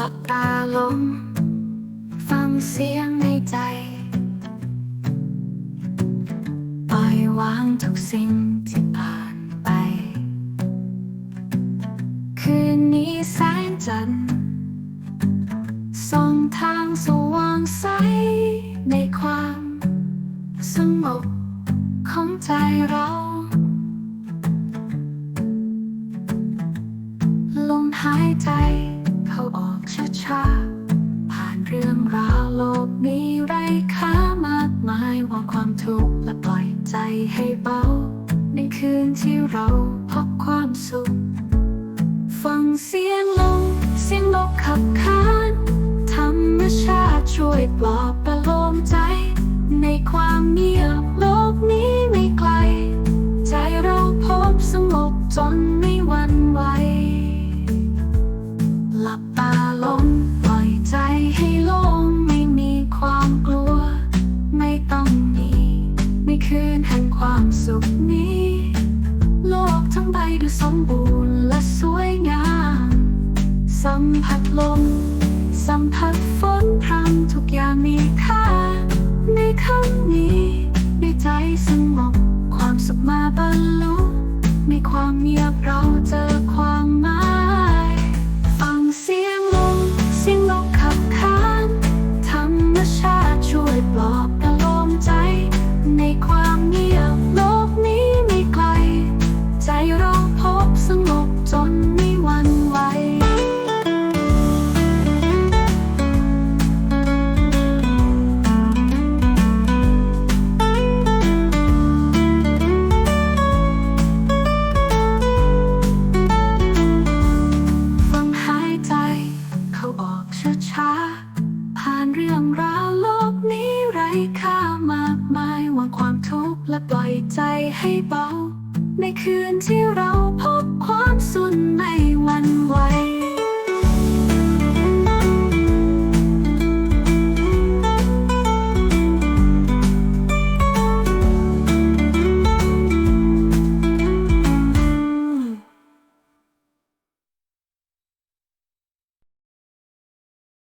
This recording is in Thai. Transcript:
ลับตาลง ฟังเสียงในใจ ปล่อยวางทุกสิ่งที่ผ่านไป คืนนี้แสงจันทร์ส่องทางสว่างใส ในความสงบของใจเราลมหายใจ เข้าออกช้าๆ ผ่านเรื่องราวโลกนี้ไร้ค่ามากมายว่าความทุกข์และปล่อยใจให้เบา ในคืนที่เราพบความสุข ฟังเสียงลมเสียงนกขับขานธรรมชาติช่วยปลอบประโลมใจ ในความเงียบ คืนแห่งความสุขนี้ โลกทั้งใบดูสมบูรณ์และสวยงาม สัมผัสลม สัมผัสฝนพรำทุกอย่างมีค่าในค ค่ามากมายวางความทุกข์และปล่อยใจให้เบา ในคืนที่เราพบความสุนใน